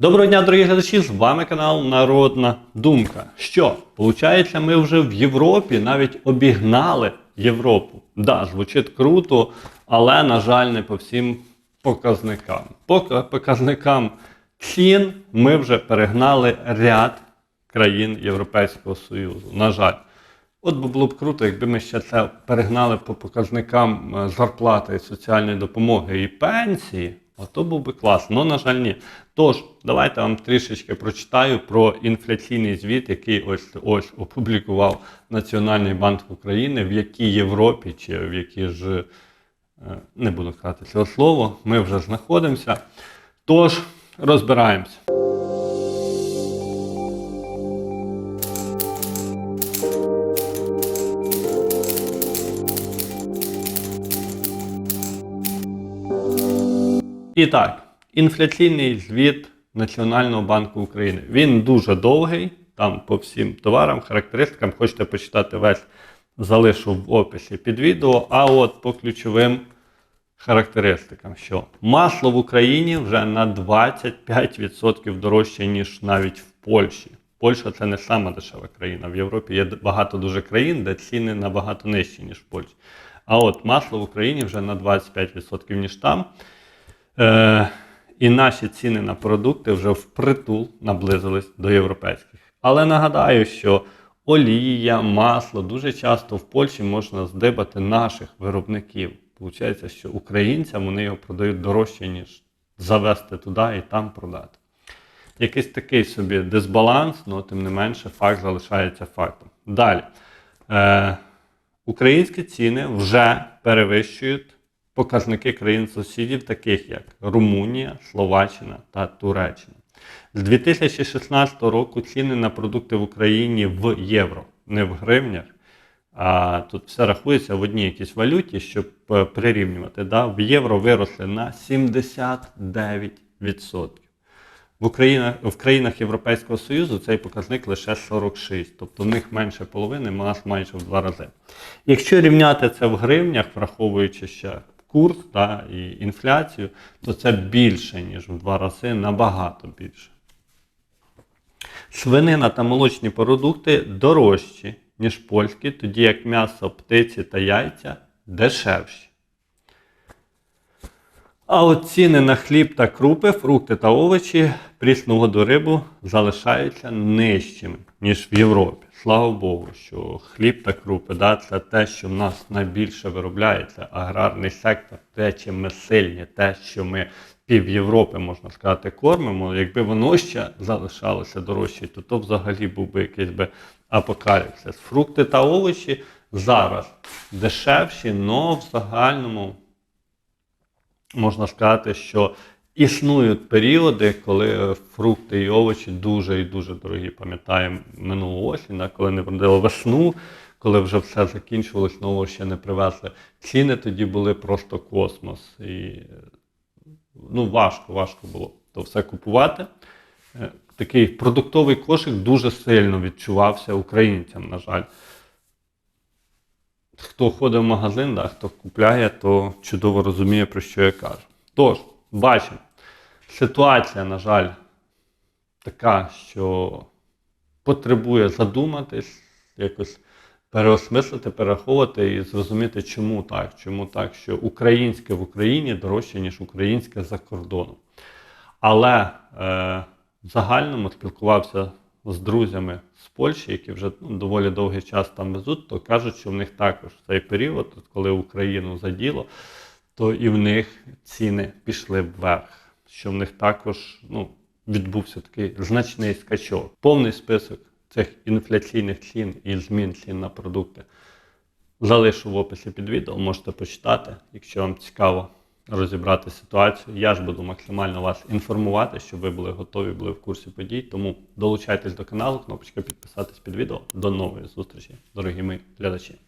Доброго дня, дорогі глядачі! З вами канал Народна Думка. Що, получається, ми вже в Європі навіть обігнали Європу. Да, звучить круто, але, на жаль, не по всім показникам. По показникам цін ми вже перегнали ряд країн Європейського Союзу. На жаль. От би було б круто, якби ми ще це перегнали по показникам е, зарплати соціальної допомоги і пенсії, а то був би класно. Ну, на жаль, ні. Тож, давайте вам трішечки прочитаю про інфляційний звіт, який ось ось опублікував Національний банк України, в якій Європі чи в якій ж е, не буду казати цього слова, ми вже знаходимося. Тож, розбираємося. І так, інфляційний звіт Національного банку України. Він дуже довгий, там по всім товарам, характеристикам. Хочете почитати весь, залишу в описі під відео. А от по ключовим характеристикам, що масло в Україні вже на 25% дорожче, ніж навіть в Польщі. Польща це не сама дешева країна. В Європі є багато дуже країн, де ціни набагато нижчі, ніж в Польщі. А от масло в Україні вже на 25% ніж там. Е, і наші ціни на продукти вже впритул наблизились до європейських. Але нагадаю, що олія, масло дуже часто в Польщі можна здибати наших виробників. Получається, що українцям вони його продають дорожче, ніж завести туди і там продати. Якийсь такий собі дисбаланс, але тим не менше факт залишається фактом. Далі. Е, українські ціни вже перевищують показники країн-сусідів, таких як Румунія, Словаччина та Туреччина. З 2016 року ціни на продукти в Україні в євро, не в гривнях. А тут все рахується в одній якійсь валюті, щоб е, прирівнювати. Да? В євро виросли на 79%. В Українах, в країнах Європейського Союзу цей показник лише 46, тобто в них менше половини, у нас майже в два рази. Якщо рівняти це в гривнях, враховуючи ще курс та, і інфляцію, то це більше, ніж в два рази, набагато більше. Свинина та молочні продукти дорожчі, ніж польські, тоді як м'ясо, птиці та яйця дешевші. А от ціни на хліб та крупи, фрукти та овочі, прісну воду рибу залишаються нижчими, ніж в Європі. Слава Богу, що хліб та крупи да, це те, що в нас найбільше виробляється. Аграрний сектор, те, чим ми сильні, те, що ми пів Європи, можна сказати, кормимо. Якби воно ще залишалося дорожче, то то взагалі був би якийсь би апокаліпсис. Фрукти та овочі зараз дешевші, але в загальному можна сказати, що існують періоди, коли фрукти і овочі дуже і дуже дорогі. Пам'ятаємо минулу осінь, коли не продали весну, коли вже все закінчувалось, нового ще не привезли. Ціни тоді були просто космос. І ну, важко, важко було то все купувати. Е, Такий продуктовий кошик дуже сильно відчувався українцям, на жаль. Хто ходить в магазин, да, хто купляє, то чудово розуміє, про що я кажу. Тож, бачимо, ситуація, на жаль, така, що потребує задуматись, якось переосмислити, перераховувати і зрозуміти, чому так. Чому так, що українське в Україні дорожче, ніж українське за кордоном. Але е, в загальному спілкувався з друзями з Польщі, які вже доволі довгий час там везуть, то кажуть, що в них також в цей період, коли Україну заділо, то і в них ціни пішли вверх. Що в них також ну, відбувся такий значний скачок. Повний список цих інфляційних цін і змін цін на продукти залишу в описі під відео, можете почитати, якщо вам цікаво розібрати ситуацію. Я ж буду максимально вас інформувати, щоб ви були готові, були в курсі подій. Тому долучайтесь до каналу, кнопочка підписатись під відео. До нової зустрічі, дорогі мої глядачі.